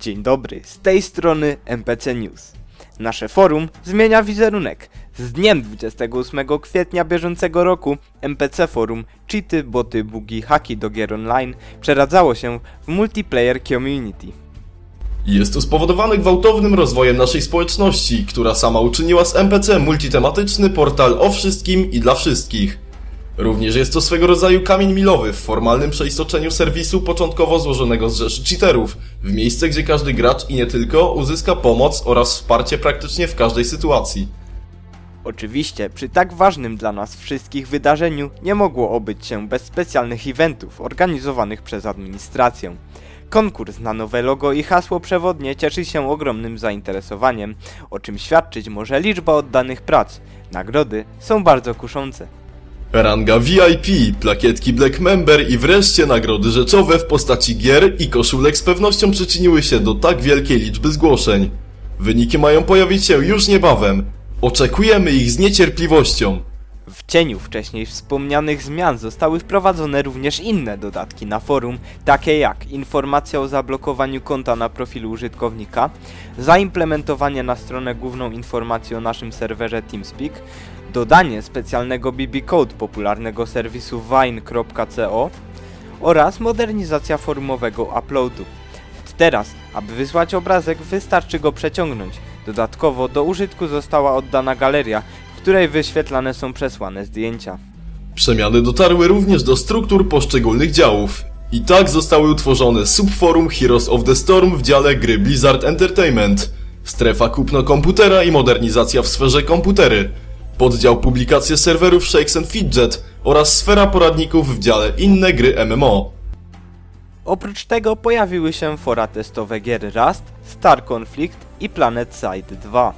Dzień dobry, z tej strony MPC News. Nasze forum zmienia wizerunek. Z dniem 28 kwietnia bieżącego roku MPC Forum, cheaty, boty, bugi, haki do gier online przeradzało się w multiplayer community. Jest to spowodowane gwałtownym rozwojem naszej społeczności, która sama uczyniła z MPC multitematyczny portal o wszystkim i dla wszystkich. Również jest to swego rodzaju kamień milowy w formalnym przeistoczeniu serwisu początkowo złożonego z rzeszy cheaterów, w miejsce gdzie każdy gracz i nie tylko uzyska pomoc oraz wsparcie praktycznie w każdej sytuacji. Oczywiście, przy tak ważnym dla nas wszystkich wydarzeniu nie mogło obyć się bez specjalnych eventów organizowanych przez administrację. Konkurs na nowe logo i hasło przewodnie cieszy się ogromnym zainteresowaniem, o czym świadczyć może liczba oddanych prac. Nagrody są bardzo kuszące. Ranga VIP, plakietki Black Member i wreszcie nagrody rzeczowe w postaci gier i koszulek z pewnością przyczyniły się do tak wielkiej liczby zgłoszeń. Wyniki mają pojawić się już niebawem. Oczekujemy ich z niecierpliwością. W cieniu wcześniej wspomnianych zmian zostały wprowadzone również inne dodatki na forum, takie jak informacja o zablokowaniu konta na profilu użytkownika, zaimplementowanie na stronę główną informacji o naszym serwerze TeamSpeak, dodanie specjalnego BB Code popularnego serwisu vine.co oraz modernizacja forumowego uploadu. Teraz, aby wysłać obrazek, wystarczy go przeciągnąć. Dodatkowo do użytku została oddana galeria, w której wyświetlane są przesłane zdjęcia. Przemiany dotarły również do struktur poszczególnych działów. I tak zostały utworzone subforum Heroes of the Storm w dziale gry Blizzard Entertainment, strefa kupno komputera i modernizacja w sferze komputery, poddział publikacje serwerów Shakes and Fidget oraz sfera poradników w dziale inne gry MMO. Oprócz tego pojawiły się fora testowe gier Rust, Star Conflict i Planet Side 2.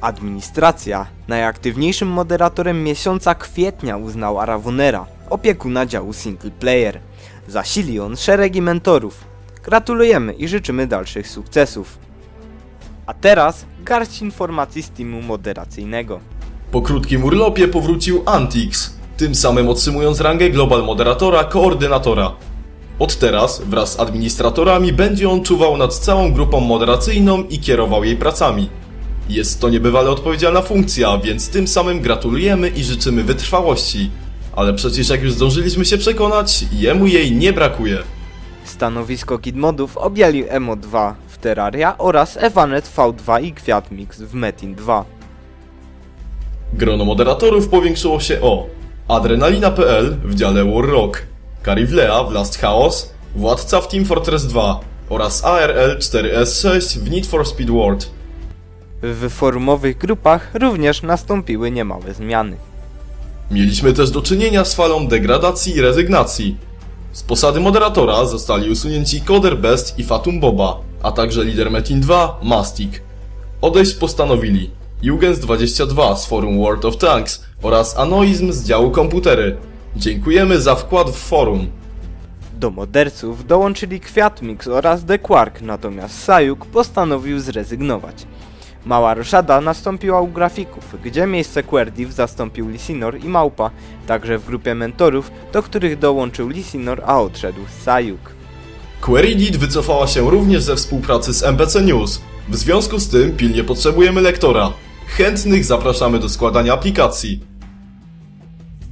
Administracja najaktywniejszym moderatorem miesiąca kwietnia uznała Ravonera, opiekuna działu single player. Zasili on szeregi mentorów. Gratulujemy i życzymy dalszych sukcesów. A teraz garść informacji z teamu moderacyjnego. Po krótkim urlopie powrócił Antix, tym samym otrzymując rangę Global Moderatora Koordynatora. Od teraz, wraz z administratorami, będzie on czuwał nad całą grupą moderacyjną i kierował jej pracami. Jest to niebywale odpowiedzialna funkcja, więc tym samym gratulujemy i życzymy wytrwałości. Ale przecież jak już zdążyliśmy się przekonać, jemu jej nie brakuje. Stanowisko Gidmodów objęli Emo2 w Terraria oraz Evanet V2 i Kwiat Mix w Metin 2. Grono moderatorów powiększyło się o Adrenalina.pl w dziale War Rock, Carivlea w Last Chaos, Władca w Team Fortress 2 oraz ARL 4S6 w Need for Speed World. W forumowych grupach również nastąpiły niemałe zmiany. Mieliśmy też do czynienia z falą degradacji i rezygnacji. Z posady moderatora zostali usunięci Coder Best i Fatum Boba, a także lider Metin 2, Mastik. Odejść postanowili Jugends22 z forum World of Tanks oraz Anoizm z działu komputery. Dziękujemy za wkład w forum. Do moderców dołączyli Kwiat Mix oraz The Quark, natomiast Sajuk postanowił zrezygnować. Mała roszada nastąpiła u grafików, gdzie miejsce Querdiv zastąpił Lisinor i Małpa, także w grupie mentorów, do których dołączył Lisinor, a odszedł Sajuk. Querylit wycofała się również ze współpracy z MPC News. W związku z tym pilnie potrzebujemy lektora. Chętnych zapraszamy do składania aplikacji.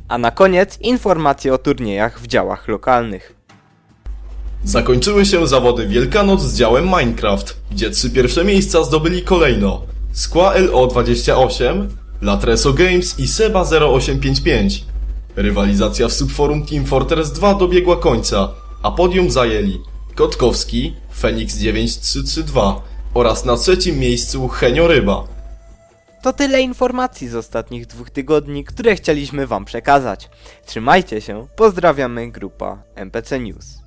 A na koniec informacje o turniejach w działach lokalnych. Zakończyły się zawody Wielkanoc z działem Minecraft, gdzie trzy pierwsze miejsca zdobyli kolejno Skła LO28, Latreso Games i Seba 0855. Rywalizacja w subforum Team Fortress 2 dobiegła końca, a podium zajęli Kotkowski, Phoenix 9332 oraz na trzecim miejscu Henio Ryba. To tyle informacji z ostatnich dwóch tygodni, które chcieliśmy Wam przekazać. Trzymajcie się, pozdrawiamy grupa MPC News.